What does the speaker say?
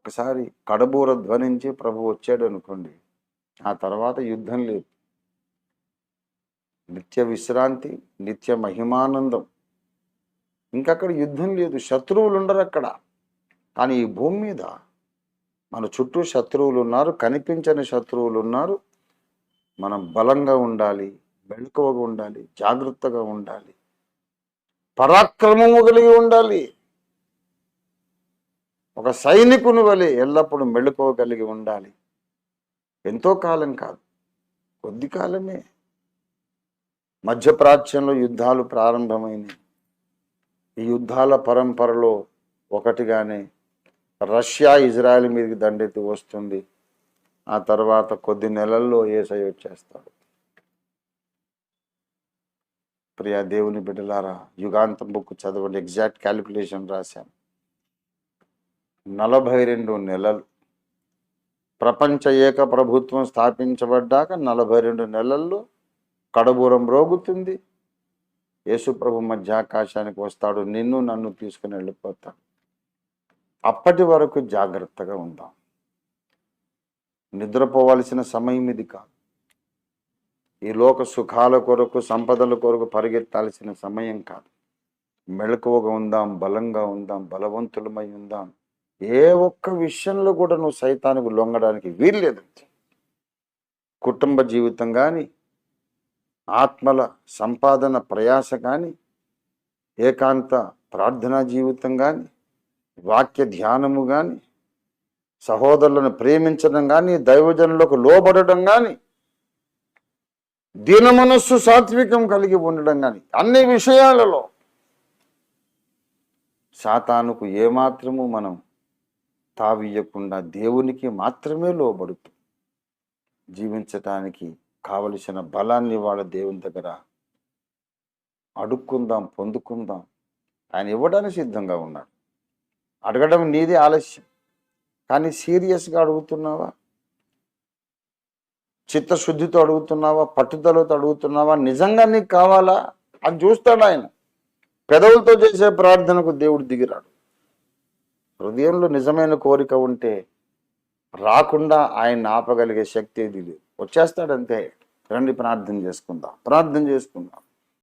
ఒకసారి కడబూర ధ్వనించి ప్రభు వచ్చాడు అనుకోండి ఆ తర్వాత యుద్ధం లేదు. నిత్య విశ్రాంతి నిత్య మహిమానందం. ఇంకక్కడ యుద్ధం లేదు శత్రువులు ఉండరు అక్కడ. కానీ ఈ భూమి మీద మన చుట్టూ శత్రువులు ఉన్నారు కనిపించని శత్రువులు ఉన్నారు మనం బలంగా ఉండాలి మెళుకువగా ఉండాలి జాగ్రత్తగా ఉండాలి పరాక్రమము కలిగి ఉండాలి. ఒక సైనికుని వలె ఎల్లప్పుడూ మెళుకోగలిగి ఉండాలి. ఎంతో కాలం కాదు. కొద్ది కాలమే. మధ్యప్రాచ్యంలో యుద్ధాలు ప్రారంభమైనవి ఈ యుద్ధాల పరంపరలో ఒకటిగానే రష్యా ఇజ్రాయెల్ మీదకి దండెత్తి వస్తుంది. ఆ తర్వాత కొద్ది నెలల్లో ఏసై వచ్చేస్తాడు. ప్రియా దేవుని బిడ్డలారా యుగాంతం బుక్ చదవండి. ఎగ్జాక్ట్ క్యాలిక్యులేషన్ రాశాను. నలభై రెండు నెలలు. ప్రపంచ ఏక ప్రభుత్వం స్థాపించబడ్డాక నలభై రెండు నెలల్లో కడబూరం రోగుతుంది. యేసుప్రభు మధ్య ఆకాశానికి వస్తాడు నిన్ను నన్ను తీసుకుని వెళ్ళిపోతాడు. అప్పటి వరకు జాగ్రత్తగా ఉందాం. నిద్రపోవలసిన సమయం ఇది కాదు. ఈ లోక సుఖాల కొరకు సంపదల కొరకు పరిగెత్తాల్సిన సమయం కాదు. మెళకువగా ఉందాం బలంగా ఉందాం బలవంతులమై ఉందాం. ఏ ఒక్క విషయంలో కూడా నువ్వు సైతానికి లొంగడానికి వీల్లేదు. కుటుంబ జీవితం కానీ ఆత్మల సంపాదన ప్రయాస కానీ ఏకాంత ప్రార్థనా జీవితం కానీ వాక్య ధ్యానము కానీ సహోదరులను ప్రేమించడం కానీ దైవజనులకు లోబడడం కానీ దీన మనస్సు సాత్వికం కలిగి ఉండడం కానీ అన్ని విషయాలలో సాతానుకు ఏమాత్రము మనం తావియకుండా దేవునికి మాత్రమే లోబడుతూ జీవించటానికి కావలసిన బలాన్ని వాళ్ళ దేవుని దగ్గర అడుక్కుందాం పొందుకుందాం. ఆయన ఇవ్వడానికి సిద్ధంగా ఉన్నాడు. అడగడం నీదే ఆలస్యం. కానీ సీరియస్గా అడుగుతున్నావా? చిత్తశుద్ధితో అడుగుతున్నావా? పట్టుదలతో అడుగుతున్నావా? నిజంగా నీకు కావాలా? అది చూస్తాడు ఆయన. పెదవులతో చేసే ప్రార్థనకు దేవుడు దిగిరాడు. హృదయంలో నిజమైన కోరిక ఉంటే రాకుండా ఆయన ఆపగలిగే శక్తి ఏది లేదు. వచ్చేస్తాడంతే. రండి ప్రార్థన చేసుకుందాం. ప్రార్థన చేసుకుందాం.